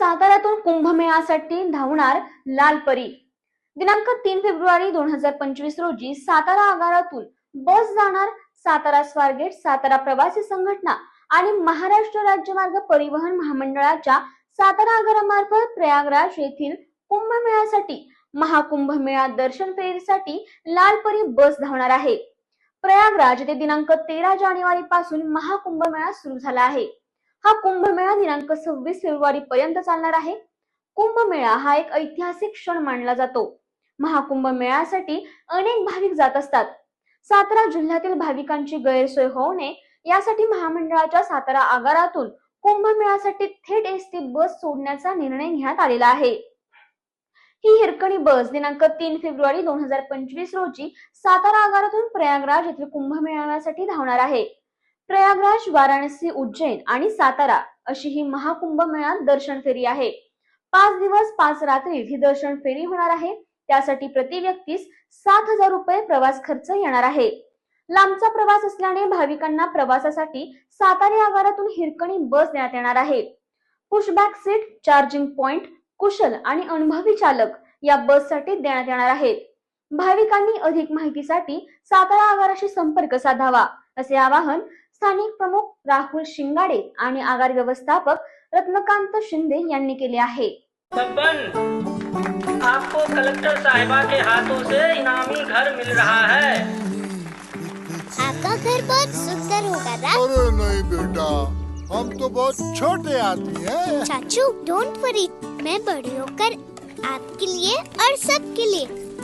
साताऱ्यातून कुंभमेळ्यासाठी धावणार लाल परी. दिनांक तीन फेब्रुवारी दोन हजार पंचवीस रोजी सातारा आगारातून बस जाणार सातारा स्वारगेट सातारा प्रवासी संघटना आणि महाराष्ट्र राज्य मार्ग परिवहन महामंडळाच्या सातारा आगारामार्फत प्रयागराज येथील कुंभमेळ्यासाठी महाकुंभमेळा दर्शन फेरीसाठी लाल परी बस धावणार आहे. प्रयागराज येथे दिनांक तेरा जानेवारी पासून महाकुंभमेळा सुरू झाला आहे. हा कुंभमेळा दिनांक सव्वीस फेब्रुवारी पर्यंत चालणार आहे. कुंभमेळा हा एक ऐतिहासिक क्षण मानला जातो. महाकुंभ मेळ्यासाठी अनेक भाविक जात असतात. सातारा जिल्ह्यातील भाविकांची गैरसोय होऊ नये यासाठी महामंडळाच्या सातारा आगारातून कुंभमेळ्यासाठी थेट एस टी बस सोडण्याचा निर्णय घेण्यात आलेला आहे. ही हिरकणी बस दिनांक तीन फेब्रुवारी दोन हजार पंचवीस रोजी सातारा आगारातून प्रयागराज येथील कुंभमेळ्यासाठी धावणार आहे. प्रयागराज वाराणसी उज्जैन आणि सातारा अशी ही महाकुंभ मेळ्यात दर्शन फेरी आहे. पाच दिवस पाच रात्री ही दर्शन फेरी होणार आहे. त्यासाठी प्रति व्यक्तीस सात हजार रुपये प्रवास खर्च येणार आहे. लांबचा प्रवास असल्याने भाविकांना प्रवासासाठी सातारा आगारातून हिरकणी बस देण्यात येणार आहे. पुशबॅक सीट चार्जिंग पॉइंट कुशल आणि अनुभवी चालक या बससाठी देण्यात येणार आहेत भाविकांनी अधिक माहितीसाठी सातारा आगाराशी संपर्क साधावा असे आवाहन स्थानिक प्रमुख राहुल शिंगाडे आणि आगार व्यवस्थापक रत्नकांत शिंदे यांनी केले आहे. आपको कलेक्टर साहिबा के हाथों से इनामी घर मिल रहा है। आपका घर बहुत सुंदर होगा ना अरे नहीं बेटा हम तो बहुत छोटे आदमी हैं। चाचू डोंट वरी मैं बड़ी होकर आपके लिए और सबके लिए